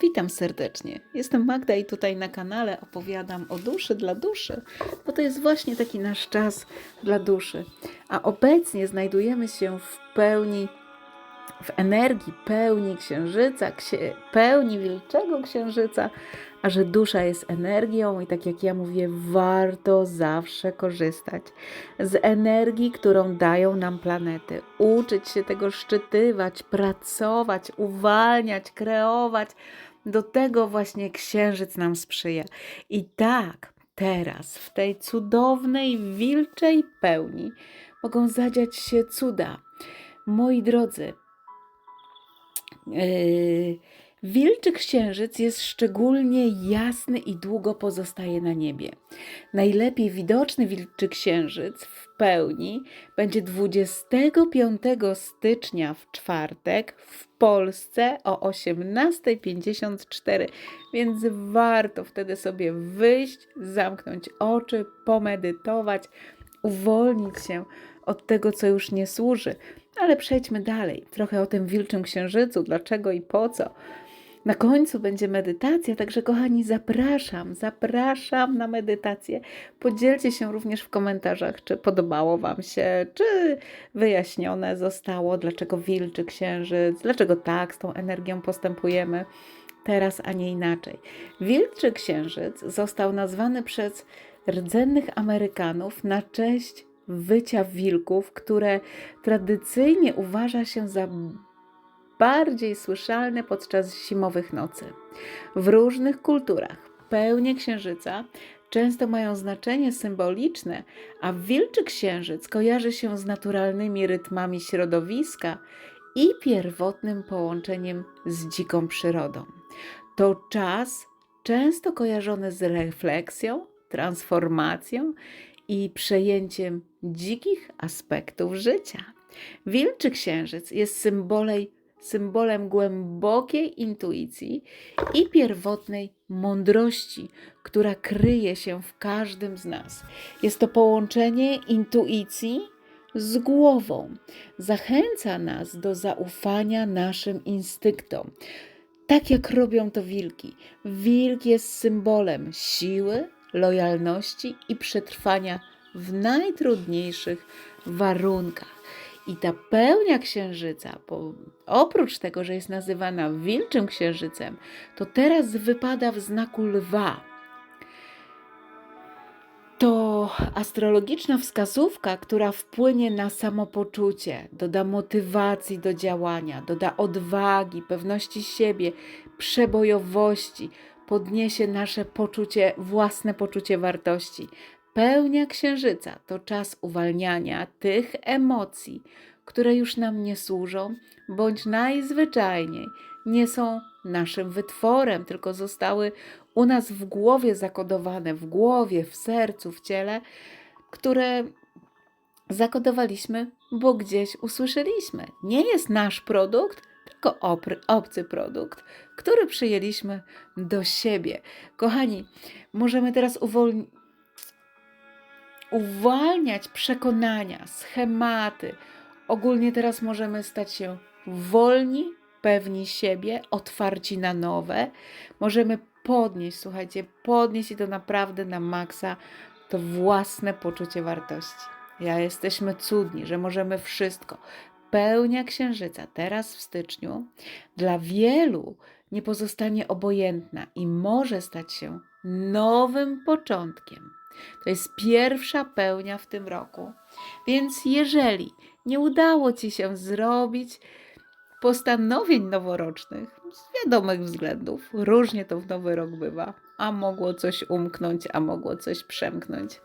Witam serdecznie. Jestem Magda i tutaj na kanale opowiadam o duszy dla duszy, bo to jest właśnie taki nasz czas dla duszy. A obecnie znajdujemy się w pełni, w energii pełni księżyca, księ, pełni wielczego księżyca, a że dusza jest energią i tak jak ja mówię, warto zawsze korzystać z energii, którą dają nam planety. Uczyć się tego szczytywać, pracować, uwalniać, kreować. Do tego właśnie księżyc nam sprzyja. I tak teraz, w tej cudownej, wilczej pełni, mogą zadziać się cuda. Moi drodzy, Yy, Wilczy księżyc jest szczególnie jasny i długo pozostaje na niebie. Najlepiej widoczny wilczy księżyc w pełni będzie 25 stycznia w czwartek w Polsce o 18.54, więc warto wtedy sobie wyjść, zamknąć oczy, pomedytować, uwolnić się od tego, co już nie służy. Ale przejdźmy dalej. Trochę o tym wilczym księżycu, dlaczego i po co. Na końcu będzie medytacja, także kochani, zapraszam, zapraszam na medytację. Podzielcie się również w komentarzach, czy podobało Wam się, czy wyjaśnione zostało, dlaczego wilczy księżyc, dlaczego tak z tą energią postępujemy teraz, a nie inaczej. Wilczy księżyc został nazwany przez rdzennych Amerykanów na cześć wycia wilków, które tradycyjnie uważa się za bardziej słyszalne podczas zimowych nocy. W różnych kulturach pełnie księżyca często mają znaczenie symboliczne, a wilczy księżyc kojarzy się z naturalnymi rytmami środowiska i pierwotnym połączeniem z dziką przyrodą. To czas często kojarzony z refleksją, transformacją i przejęciem dzikich aspektów życia. Wilczy księżyc jest symbolem, symbolem głębokiej intuicji i pierwotnej mądrości, która kryje się w każdym z nas. Jest to połączenie intuicji z głową. Zachęca nas do zaufania naszym instynktom. Tak jak robią to wilki. Wilk jest symbolem siły, lojalności i przetrwania w najtrudniejszych warunkach. I ta pełnia księżyca, bo oprócz tego, że jest nazywana wilczym księżycem, to teraz wypada w znaku lwa. To astrologiczna wskazówka, która wpłynie na samopoczucie, doda motywacji do działania, doda odwagi, pewności siebie, przebojowości, podniesie nasze poczucie, własne poczucie wartości. Pełnia księżyca to czas uwalniania tych emocji, które już nam nie służą, bądź najzwyczajniej nie są naszym wytworem, tylko zostały u nas w głowie zakodowane, w głowie, w sercu, w ciele, które zakodowaliśmy, bo gdzieś usłyszeliśmy. Nie jest nasz produkt, tylko obcy produkt, który przyjęliśmy do siebie. Kochani, możemy teraz uwolnić uwalniać przekonania, schematy. Ogólnie teraz możemy stać się wolni, pewni siebie, otwarci na nowe. Możemy podnieść, słuchajcie, podnieść i to naprawdę na maksa to własne poczucie wartości. Ja jesteśmy cudni, że możemy wszystko. Pełnia księżyca teraz w styczniu dla wielu nie pozostanie obojętna i może stać się nowym początkiem. To jest pierwsza pełnia w tym roku. Więc jeżeli nie udało Ci się zrobić postanowień noworocznych z wiadomych względów, różnie to w nowy rok bywa, a mogło coś umknąć, a mogło coś przemknąć.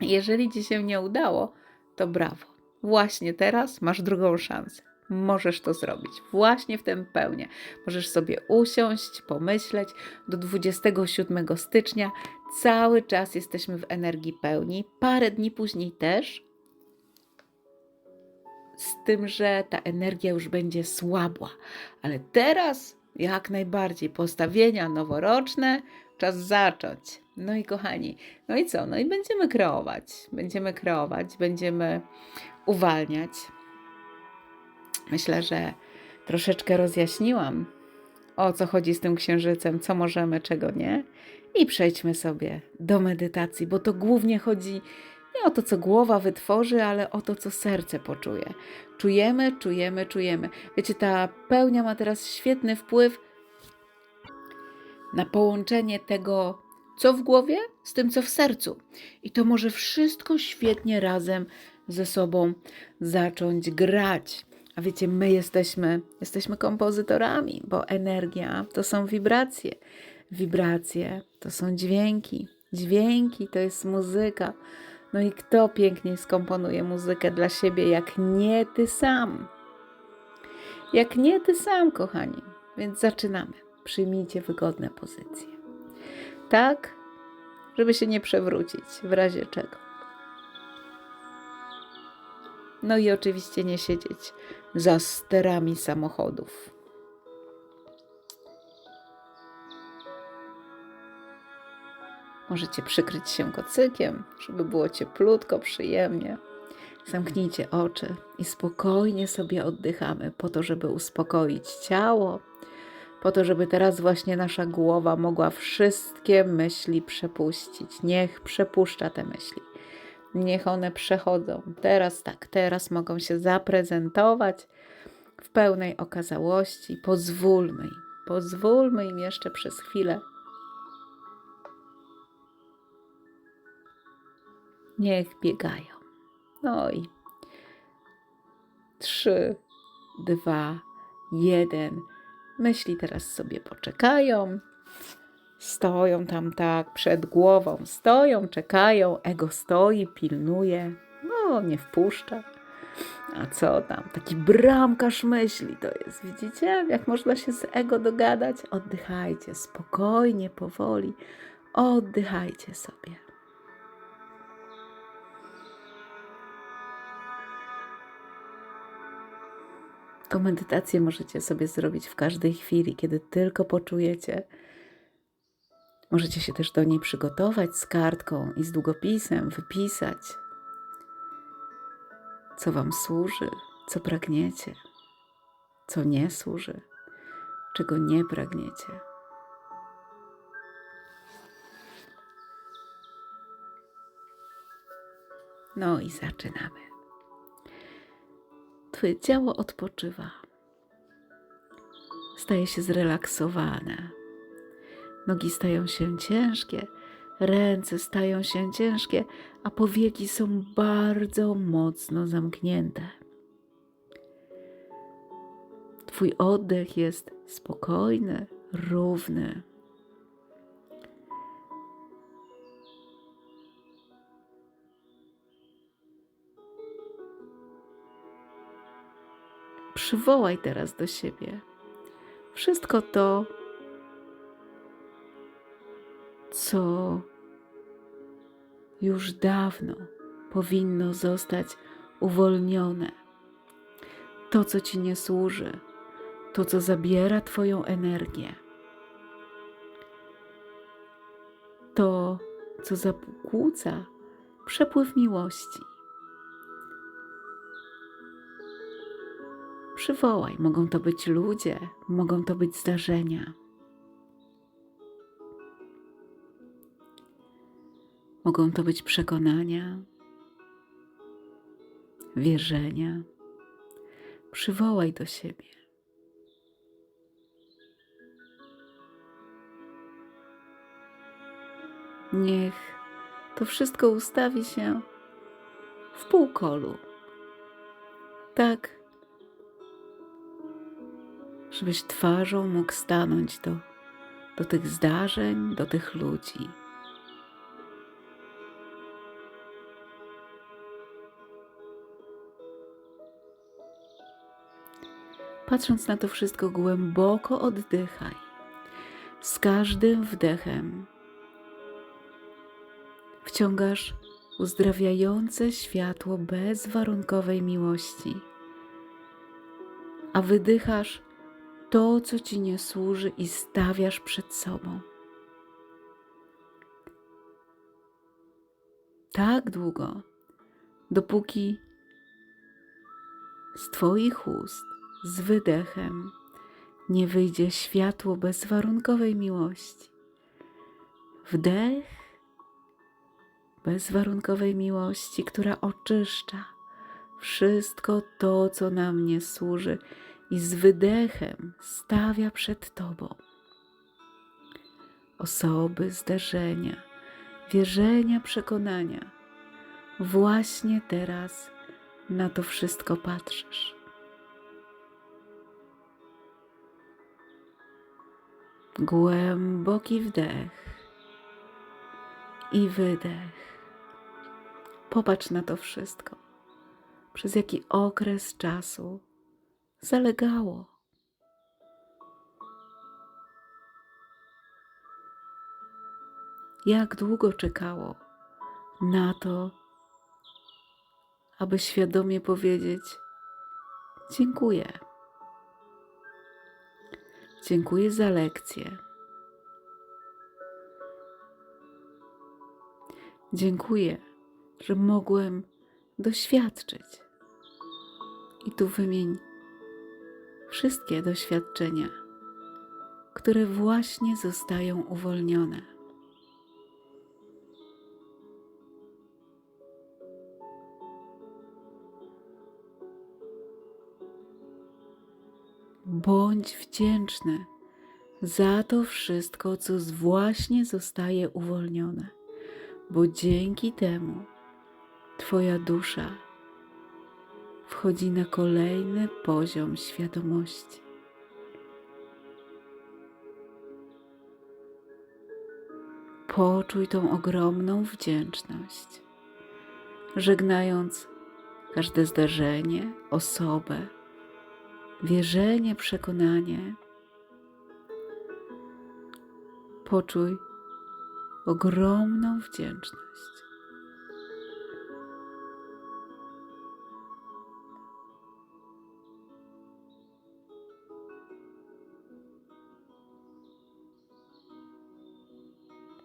Jeżeli Ci się nie udało, to brawo. Właśnie teraz masz drugą szansę. Możesz to zrobić właśnie w tym pełnię. Możesz sobie usiąść, pomyśleć. Do 27 stycznia cały czas jesteśmy w energii pełni. Parę dni później też. Z tym, że ta energia już będzie słabła. Ale teraz jak najbardziej postawienia noworoczne, czas zacząć. No i kochani, no i co? No i będziemy kreować. Będziemy kreować, będziemy uwalniać. Myślę, że troszeczkę rozjaśniłam o co chodzi z tym księżycem, co możemy, czego nie. I przejdźmy sobie do medytacji, bo to głównie chodzi nie o to, co głowa wytworzy, ale o to, co serce poczuje. Czujemy, czujemy, czujemy. Wiecie, ta pełnia ma teraz świetny wpływ na połączenie tego, co w głowie, z tym, co w sercu. I to może wszystko świetnie razem ze sobą zacząć grać. A wiecie, my jesteśmy, jesteśmy kompozytorami, bo energia to są wibracje. Wibracje to są dźwięki. Dźwięki to jest muzyka. No i kto piękniej skomponuje muzykę dla siebie, jak nie ty sam? Jak nie ty sam, kochani. Więc zaczynamy. Przyjmijcie wygodne pozycje. Tak, żeby się nie przewrócić, w razie czego. No i oczywiście nie siedzieć za sterami samochodów. Możecie przykryć się kocykiem, żeby było cieplutko, przyjemnie. Zamknijcie oczy i spokojnie sobie oddychamy, po to, żeby uspokoić ciało, po to, żeby teraz właśnie nasza głowa mogła wszystkie myśli przepuścić. Niech przepuszcza te myśli. Niech one przechodzą. Teraz tak, teraz mogą się zaprezentować w pełnej okazałości. Pozwólmy im, pozwólmy im jeszcze przez chwilę. Niech biegają. No i trzy, dwa, jeden. Myśli teraz sobie poczekają. Stoją tam tak przed głową, stoją, czekają, ego stoi, pilnuje, no nie wpuszcza. A co tam? Taki bramkarz myśli to jest, widzicie? Jak można się z ego dogadać? Oddychajcie spokojnie, powoli, oddychajcie sobie. Tą medytację możecie sobie zrobić w każdej chwili, kiedy tylko poczujecie. Możecie się też do niej przygotować z kartką i z długopisem, wypisać, co Wam służy, co pragniecie, co nie służy, czego nie pragniecie. No i zaczynamy. Twoje ciało odpoczywa. Staje się zrelaksowane. Nogi stają się ciężkie, ręce stają się ciężkie, a powieki są bardzo mocno zamknięte. Twój oddech jest spokojny, równy. Przywołaj teraz do siebie wszystko to, co już dawno powinno zostać uwolnione. To, co ci nie służy, to, co zabiera Twoją energię, to, co zakłóca przepływ miłości. Przywołaj, mogą to być ludzie, mogą to być zdarzenia. Mogą to być przekonania, wierzenia. Przywołaj do siebie. Niech to wszystko ustawi się w półkolu. Tak, żebyś twarzą mógł stanąć do, do tych zdarzeń, do tych ludzi. Patrząc na to wszystko, głęboko oddychaj. Z każdym wdechem wciągasz uzdrawiające światło bezwarunkowej miłości, a wydychasz to, co ci nie służy i stawiasz przed sobą. Tak długo, dopóki z Twoich ust, z wydechem, nie wyjdzie światło bezwarunkowej miłości. Wdech bezwarunkowej miłości, która oczyszcza wszystko to, co nam nie służy, i z wydechem stawia przed Tobą osoby, zdarzenia, wierzenia, przekonania. Właśnie teraz na to wszystko patrzysz. Głęboki wdech i wydech. Popatrz na to wszystko. Przez jaki okres czasu zalegało. Jak długo czekało na to, aby świadomie powiedzieć: Dziękuję. Dziękuję za lekcję. Dziękuję, że mogłem doświadczyć. I tu wymień wszystkie doświadczenia, które właśnie zostają uwolnione. Bądź wdzięczny za to wszystko, co właśnie zostaje uwolnione, bo dzięki temu Twoja dusza wchodzi na kolejny poziom świadomości. Poczuj tą ogromną wdzięczność, żegnając każde zdarzenie, osobę, wierzenie, przekonanie. Poczuj ogromną wdzięczność.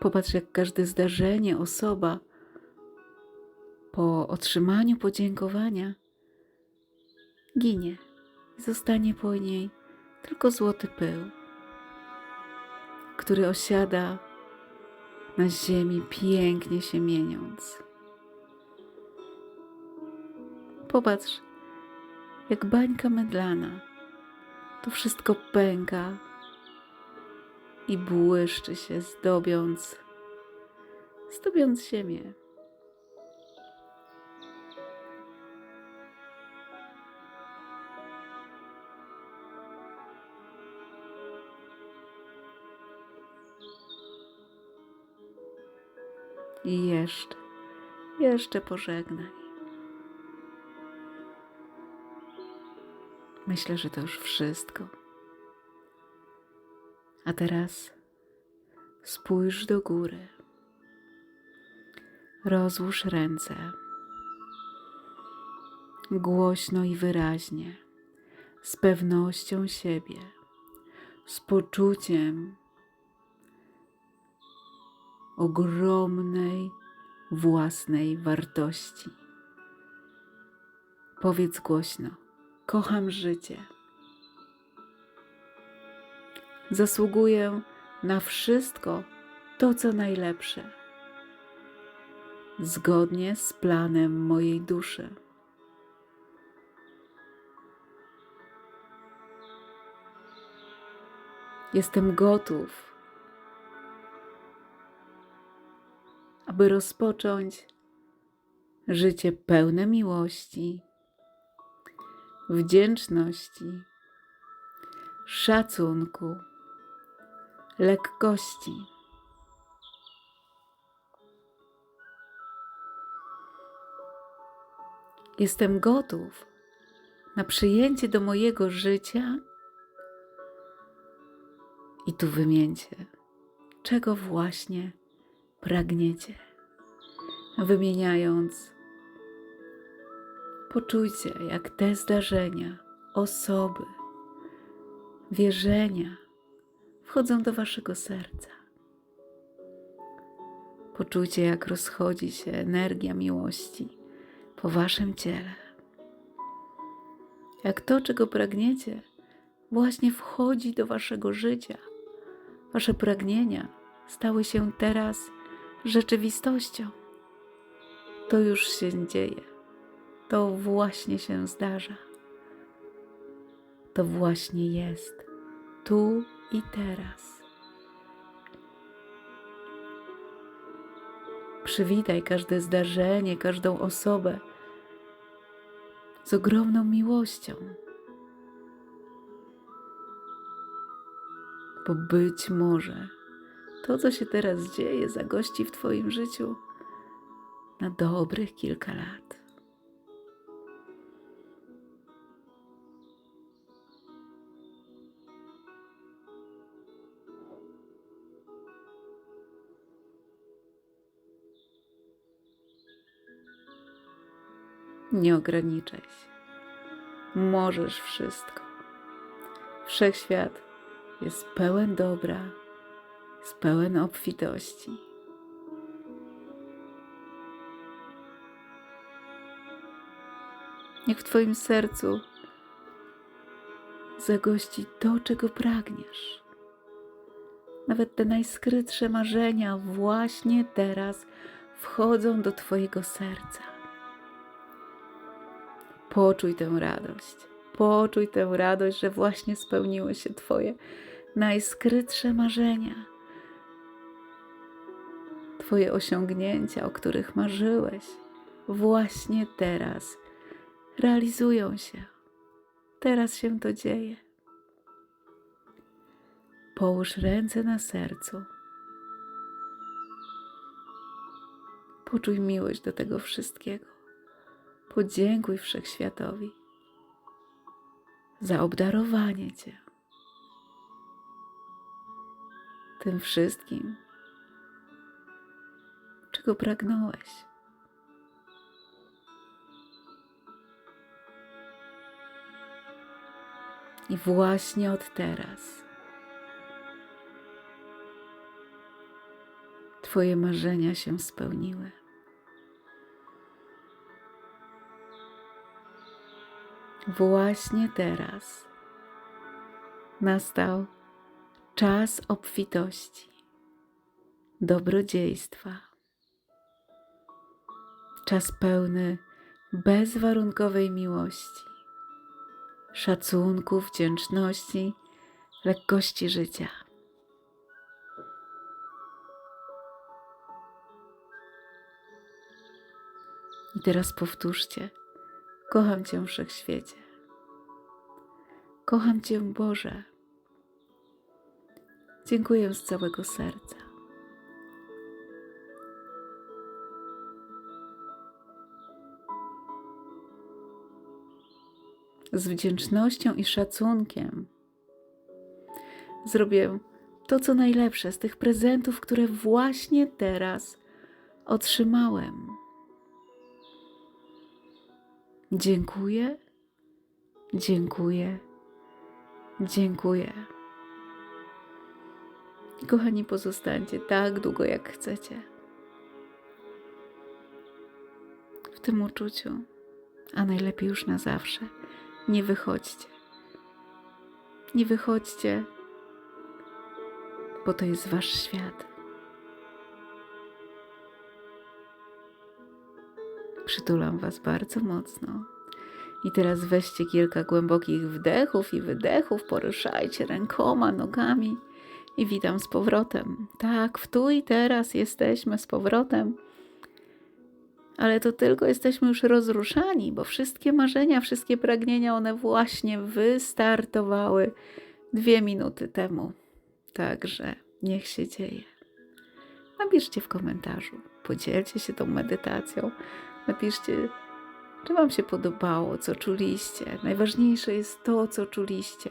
Popatrz, jak każde zdarzenie, osoba po otrzymaniu podziękowania ginie. Zostanie po niej tylko złoty pył, który osiada na ziemi, pięknie się mieniąc. Popatrz, jak bańka mydlana. To wszystko pęka i błyszczy się, zdobiąc, zdobiąc ziemię. I jeszcze, jeszcze pożegnaj. Myślę, że to już wszystko. A teraz spójrz do góry. Rozłóż ręce. Głośno i wyraźnie, z pewnością siebie, z poczuciem ogromnej własnej wartości. Powiedz głośno: Kocham życie. Zasługuję na wszystko to, co najlepsze, zgodnie z planem mojej duszy. Jestem gotów, aby rozpocząć życie pełne miłości, wdzięczności, szacunku lekkości. Jestem gotów na przyjęcie do mojego życia i tu wymieńcie, czego właśnie pragniecie. Wymieniając, poczujcie, jak te zdarzenia, osoby, wierzenia, wchodzą do waszego serca. Poczujcie, jak rozchodzi się energia miłości po waszym ciele. Jak to, czego pragniecie, właśnie wchodzi do waszego życia. Wasze pragnienia stały się teraz rzeczywistością. To już się dzieje. To właśnie się zdarza. To właśnie jest tu i teraz. Przywitaj każde zdarzenie, każdą osobę z ogromną miłością. Bo być może to, co się teraz dzieje, zagości w Twoim życiu na dobrych kilka lat. Nie ograniczaj się. Możesz wszystko. Wszechświat jest pełen dobra, jest pełen obfitości. Niech w Twoim sercu zagości to, czego pragniesz. Nawet te najskrytsze marzenia właśnie teraz wchodzą do Twojego serca. Poczuj tę radość. Poczuj tę radość, że właśnie spełniły się Twoje najskrytsze marzenia. Twoje osiągnięcia, o których marzyłeś, właśnie teraz realizują się. Teraz się to dzieje. Połóż ręce na sercu. Poczuj miłość do tego wszystkiego. Podziękuj Wszechświatowi za obdarowanie Cię tym wszystkim, czego pragnąłeś. I właśnie od teraz Twoje marzenia się spełniły. Właśnie teraz nastał czas obfitości, dobrodziejstwa, czas pełny bezwarunkowej miłości, szacunku, wdzięczności, lekkości życia. I teraz powtórzcie. Kocham Cię, Wszechświecie. Kocham Cię, Boże. Dziękuję z całego serca. Z wdzięcznością i szacunkiem zrobię to, co najlepsze z tych prezentów, które właśnie teraz otrzymałem. Dziękuję, dziękuję, dziękuję. Kochani, pozostańcie tak długo, jak chcecie. W tym uczuciu, a najlepiej już na zawsze. Nie wychodźcie. Nie wychodźcie, bo to jest wasz świat. Przytulam Was bardzo mocno. I teraz weźcie kilka głębokich wdechów i wydechów, poruszajcie rękoma, nogami i witam z powrotem. Tak, w tu i teraz jesteśmy z powrotem. Ale to tylko jesteśmy już rozruszani, bo wszystkie marzenia, wszystkie pragnienia, one właśnie wystartowały dwie minuty temu. Także niech się dzieje. Napiszcie w komentarzu, podzielcie się tą medytacją. Napiszcie, czy Wam się podobało, co czuliście. Najważniejsze jest to, co czuliście.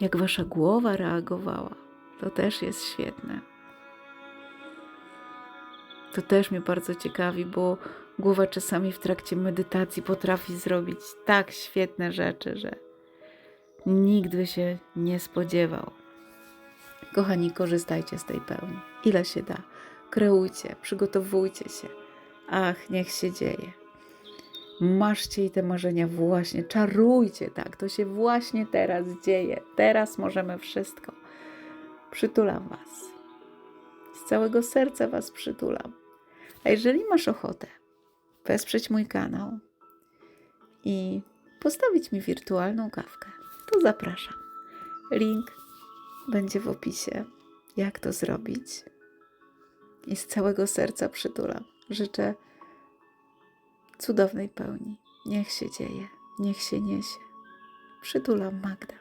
Jak Wasza głowa reagowała, to też jest świetne. To też mnie bardzo ciekawi, bo głowa czasami w trakcie medytacji potrafi zrobić tak świetne rzeczy, że nikt by się nie spodziewał. Kochani, korzystajcie z tej pełni, ile się da. Kreujcie, przygotowujcie się Ach, niech się dzieje. Maszcie jej te marzenia właśnie, czarujcie, tak, to się właśnie teraz dzieje. Teraz możemy wszystko. Przytulam Was. Z całego serca Was przytulam. A jeżeli masz ochotę wesprzeć mój kanał i postawić mi wirtualną kawkę, to zapraszam. Link będzie w opisie, jak to zrobić. I z całego serca przytulam. Życzę cudownej pełni. Niech się dzieje, niech się niesie. Przytulam Magda.